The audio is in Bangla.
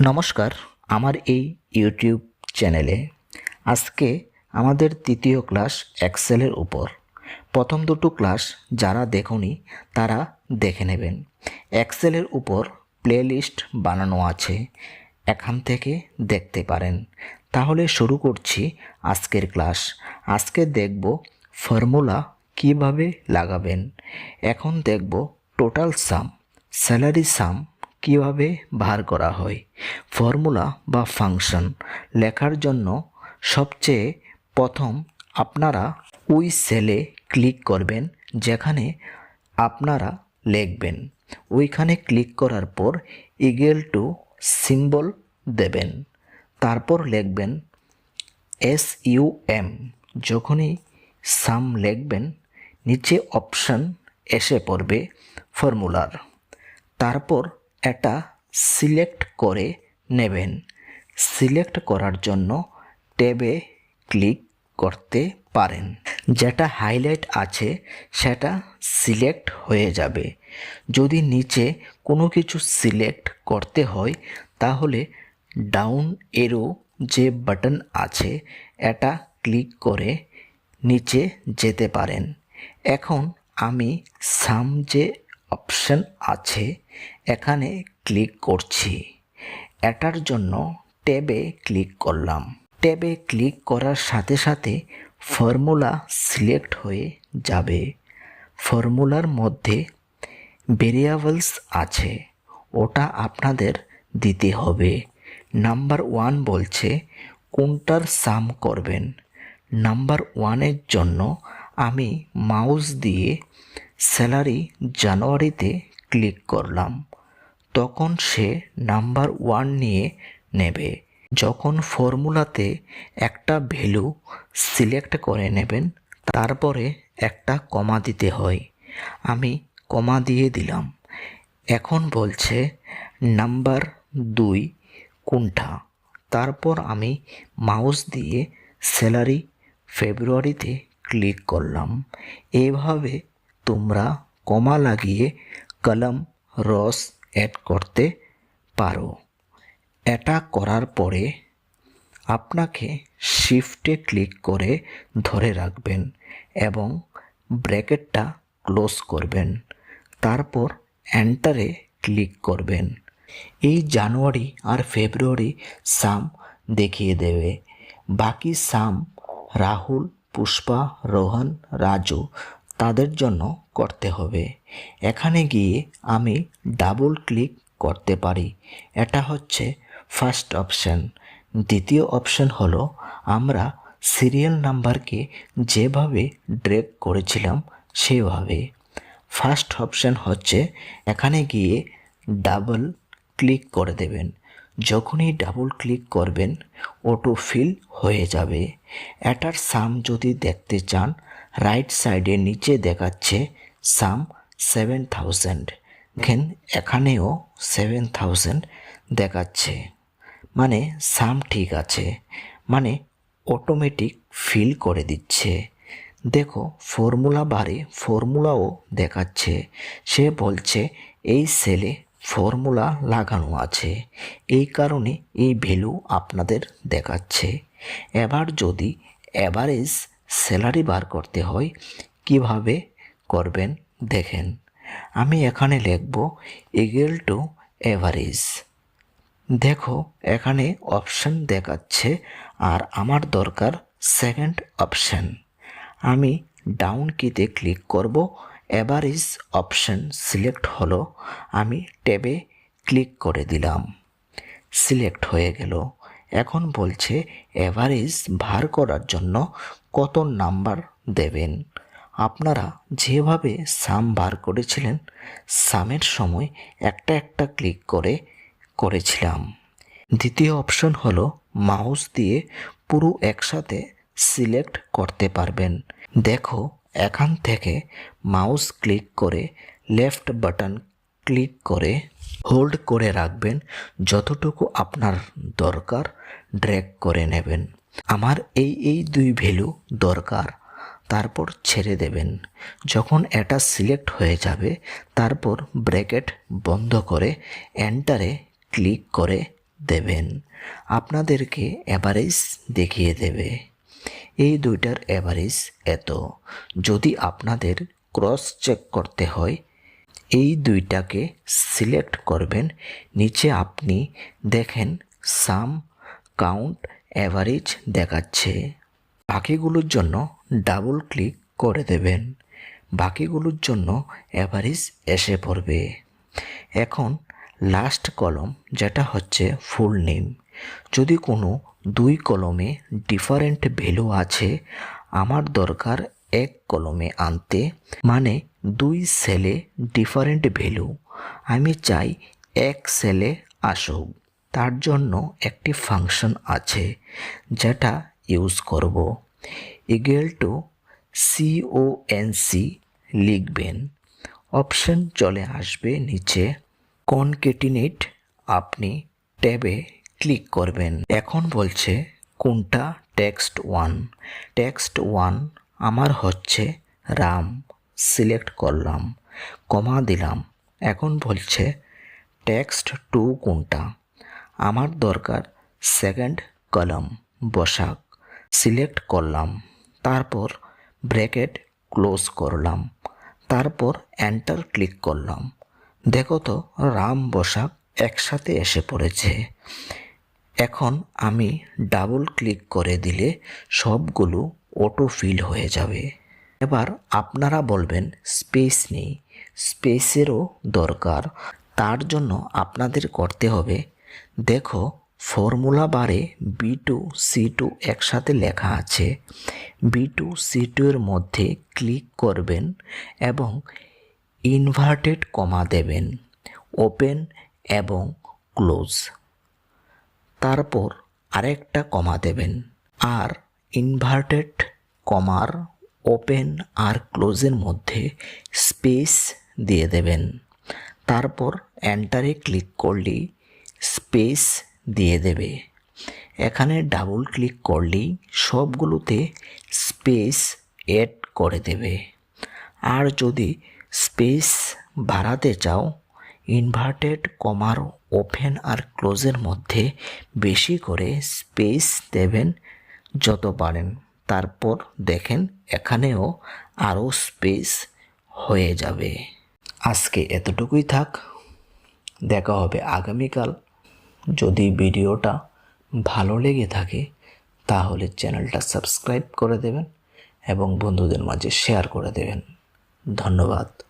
নমস্কার, আমার এই ইউটিউব চ্যানেলে আজকে আমাদের তৃতীয় ক্লাস এক্সেলের উপর। প্রথম দুটো ক্লাস যারা দেখনি, তারা দেখে নেবেন। এক্সেলের উপর প্লেলিস্ট বানানো আছে, এখান থেকে দেখতে পারেন। তাহলে শুরু করছি আজকের ক্লাস। আজকে দেখব ফর্মুলা কীভাবে লাগাবেন। এখন দেখব টোটাল সাম, স্যালারি সাম কীভাবে বার করা হয়? ফর্মুলা বা ফাংশন লেখার জন্য সবচেয়ে প্রথম আপনারা ওই সেলে ক্লিক করবেন যেখানে আপনারা লিখবেন। ওইখানে ক্লিক করার পর ইগেল টু সিম্বল দেবেন। তারপর লিখবেন এস ইউ এম যখনই সাম লিখবেন, নিচে অপশন এসে পড়বে ফর্মুলার। তারপর এটা সিলেক্ট করে নেবেন। সিলেক্ট করার জন্য ট্যাবে ক্লিক করতে পারেন। যেটা হাইলাইট আছে, সেটা সিলেক্ট হয়ে যাবে। যদি নিচে কোনো কিছু সিলেক্ট করতে হয়, তাহলে ডাউন এরো যে বাটন আছে, এটা ক্লিক করে নিচে যেতে পারেন। এখন আমি সাম যে অপশন আছে। এখানে ক্লিক করছি। এটার জন্য ট্যাবে ক্লিক করলাম। ট্যাবে ক্লিক করার সাথে সাথে ফর্মুলা সিলেক্ট হয়ে যাবে। ফর্মুলার মধ্যে ভেরিয়েবলস আছে। ওটা আপনাদের দিতে হবে। নাম্বার ওয়ান বলছে কোনটার সাম করবেন। নাম্বার ওয়ানের জন্য আমি মাউস দিয়ে স্যালারি জানুয়ারিতে ক্লিক করলাম। তখন সে নাম্বার ওয়ান নিয়ে নেবে। যখন ফর্মুলাতে একটা ভ্যালু সিলেক্ট করে নেবেন, তারপরে একটা কমা দিতে হয়। আমি কমা দিয়ে দিলাম। এখন বলছে নাম্বার দুই কোনটা? তারপর আমি মাউস দিয়ে স্যালারি ফেব্রুয়ারিতে ক্লিক করলাম। এইভাবে তোমরা কমা লাগিয়ে কলম, রস অ্যাড করতে পারো। এটা করার পরে আপনাকে শিফটে ক্লিক করে ধরে রাখবেন এবং ব্র্যাকেটটা ক্লোজ করবেন। তারপর এন্টারে ক্লিক করবেন। এই জানুয়ারি আর ফেব্রুয়ারি সাম দেখিয়ে দেবে। বাকি সাম রাহুল, পুষ্পা, রোহন, রাজু তাদের জন্য করতে হবে। এখানে গিয়ে আমি ডাবল ক্লিক করতে পারি। এটা হচ্ছে ফার্স্ট অপশন দ্বিতীয় অপশন হলো আমরা সিরিয়াল নাম্বারকে যেভাবে ড্রেক করেছিলাম সেভাবে। ফার্স্ট অপশন হচ্ছে এখানে গিয়ে ডাবল ক্লিক করে দেবেন। যখনই ডাবল ক্লিক করবেন অটো ফিল হয়ে যাবে। এটার সাম যদি দেখতে চান রাইট সাইডে নিচে দেখাচ্ছে সাম সেভেন থাউজেন্ড। দেখেন এখানেও সেভেন থাউজেন্ড দেখাচ্ছে। মানে সাম ঠিক আছে। মানে অটোমেটিক ফিল করে দিচ্ছে। দেখো ফর্মুলা বারে ফর্মুলাও দেখাচ্ছে। সে বলছে, এই সেলে ফর্মুলা লাগানো আছে। এই কারণে এই ভ্যালু আপনাদের দেখাচ্ছে। এবার যদি অ্যাভারেজ স্যালারি বার করতে হয়, কীভাবে করবেন দেখেন। আমি এখানে লিখব ইগেল টু অ্যাভারেজ দেখো, এখানে অপশন দেখাচ্ছে আর আমার দরকার সেকেন্ড অপশন আমি ডাউন কিতে ক্লিক করব অ্যাভারেজ অপশন সিলেক্ট হলো, আমি ট্যাবে ক্লিক করে দিলাম। সিলেক্ট হয়ে গেল। এখন বলছে অ্যাভারেজ ভার করার জন্য কত নাম্বার দেবেন? আপনারা যেভাবে সাম বার করেছিলেন, সামের সময় একটা একটা ক্লিক করে করেছিলাম। দ্বিতীয় অপশন হলো মাউস দিয়ে পুরো একসাথে সিলেক্ট করতে পারবেন। দেখো, এখান থেকে মাউস ক্লিক করে লেফট বাটন ক্লিক করে হোল্ড করে রাখবেন, যতটুকু আপনার দরকার ড্র্যাগ করে নেবেন। আমার এই এই দুই ভ্যালু দরকার। তারপর ছেড়ে দেবেন। যখন এটা সিলেক্ট হয়ে যাবে, তারপর ব্র্যাকেট বন্ধ করে এন্টারে ক্লিক করে দেবেন। আপনাদেরকে অ্যাভারেজ দেখিয়ে দেবে। এই দুইটার অ্যাভারেজ এত। যদি আপনাদের ক্রস চেক করতে হয় এই দুইটাকে সিলেক্ট করবেন। নিচে আপনি দেখেন সাম কাউন্ট অ্যাভারেজ দেখাচ্ছে। বাকিগুলোর জন্য ডাবল ক্লিক করে দেবেন। বাকিগুলোর জন্য অ্যাভারেজ এসে পড়বে। এখন লাস্ট কলম, যেটা হচ্ছে ফুল নেম। যদি কোনো দুই কলমে ডিফারেন্ট ভ্যালু আছে, আমার দরকার এক কলমে আনতে। মানে দুই সেলে ডিফারেন্ট ভ্যালু আমি চাই এক সেলে আসুক। তার জন্য একটি ফাংশন আছে, যেটা ইউজ করব। ইগেল টু সিওএনসি লিখবেন। অপশন চলে আসবে নিচে। কনকেটিনেট আপনি ট্যাবে ক্লিক করবেন। এখন বলছে কোনটা টেক্সট ওয়ান টেক্সট ওয়ান আমার হচ্ছে রাম। সিলেক্ট করলাম, কমা দিলাম। এখন বলছে, টেক্সট টু কোনটা? আমার দরকার সেকেন্ড কলম, বসাক। সিলেক্ট করলাম। তারপর ব্র্যাকেট ক্লোজ করলাম। তারপর এন্টার ক্লিক করলাম। দেখো তো, রাম, বসাক একসাথে এসে পড়েছে। এখন আমি ডাবল ক্লিক করে দিলে সবগুলো অটো ফিল হয়ে যাবে। এবার আপনারা বলবেন, স্পেস নেই, স্পেসেরও দরকার। তার জন্য আপনাদের করতে হবে, দেখো, ফর্মুলা বারে বি টু সি টু একসাথে লেখা আছে। বি টু সি টু এর মধ্যে ক্লিক করবেন এবং ইনভার্টেড কমা দেবেন, ওপেন এবং ক্লোজ। তারপর আরেকটা কমা দেবেন, আর ইনভার্টেড কমার ওপেন আর ক্লোজের মধ্যে স্পেস দিয়ে দেবেন। তারপর এন্টারে ক্লিক করলেই স্পেস দিয়ে দেবে। এখানে ডাবল ক্লিক করলেই সবগুলোতে স্পেস এড করে দেবে। আর যদি স্পেস বাড়াতে চাও, ইনভার্টেড, কমার, ওপেন আর ক্লোজের মধ্যে বেশি করে স্পেস দেবেন যত পারেন। তারপর দেখেন এখানেও আরও স্পেস হয়ে যাবে। আজকে এতটুকুই থাক। দেখা হবে আগামীকাল। যদি ভিডিওটা ভালো লেগে থাকে, তাহলে চ্যানেলটা সাবস্ক্রাইব করে দেবেন এবং বন্ধুদের মাঝে শেয়ার করে দেবেন। ধন্যবাদ।